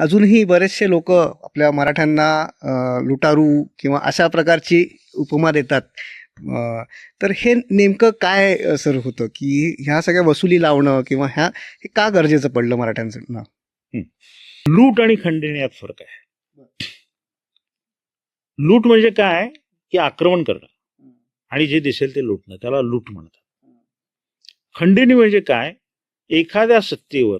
अजूनही बरेचसे लोक आपल्या मराठ्यांना लुटारू किंवा अशा प्रकारची उपमा देतात. तर हे नेमकं काय सर होतं? की ह्या सगळ्या वसुली लावणं किंवा ह्या हे का गरजेचं पडलं मराठ्यांना? लूट आणि खंडणी यात फरक आहे. लूट म्हणजे काय? की आक्रमण करणं. आणि जे दिसेल ते लुटणं. त्याला लूट म्हणतात. खंडणी म्हणजे काय? एखाद्या सत्तेवर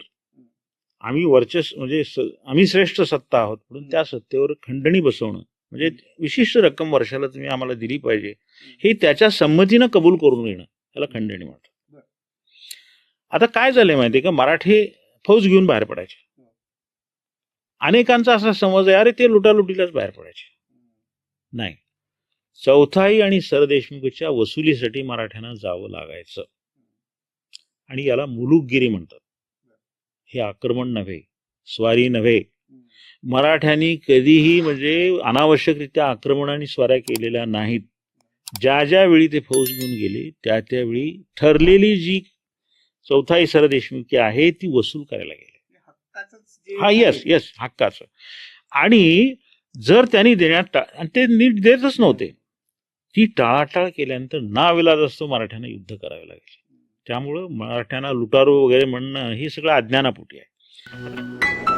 आम्ही वर्चस् म्हणजे स- आम्ही श्रेष्ठ सत्ता आहोत म्हणून त्या सत्तेवर खंडणी बसवणं म्हणजे विशिष्ट रक्कम वर्षाला तुम्ही आम्हाला दिली पाहिजे. हे त्याच्या संमतीनं कबूल करून घेणं त्याला खंडणी म्हणतात. आता काय झालंय माहितीये का? मराठे फौज घेऊन बाहेर पडायचे. अनेकांचा असा समज आहे अरे ते लुटालुटीलाच बाहेर पडायचे. नाही. चौथाई आणि सरदेशमुखच्या वसुलीसाठी मराठ्यांना जावं लागायचं. आणि याला मुलुकगिरी म्हणतात. हे आक्रमण नव्हे स्वारी नव्हे. मराठ्यांनी कधीही म्हणजे अनावश्यकरित्या आक्रमण आणि स्वाऱ्या केलेल्या नाहीत. ज्या ज्या वेळी ते फौज घेऊन गेले त्या त्यावेळी ठरलेली जी चौथाई सरदेशमुखी आहे ती वसूल करायला गेले. हा येस येस हक्काचं. आणि जर त्यांनी देण्यात आणि ते नीट देतच नव्हते. ती टाळाटाळ केल्यानंतर नाविलाज असतो मराठ्यांना युद्ध करावे लागेल त्यामुळं मराठ्यांना लुटारू वगैरे म्हणणं हे सगळं अज्ञानापोटी आहे.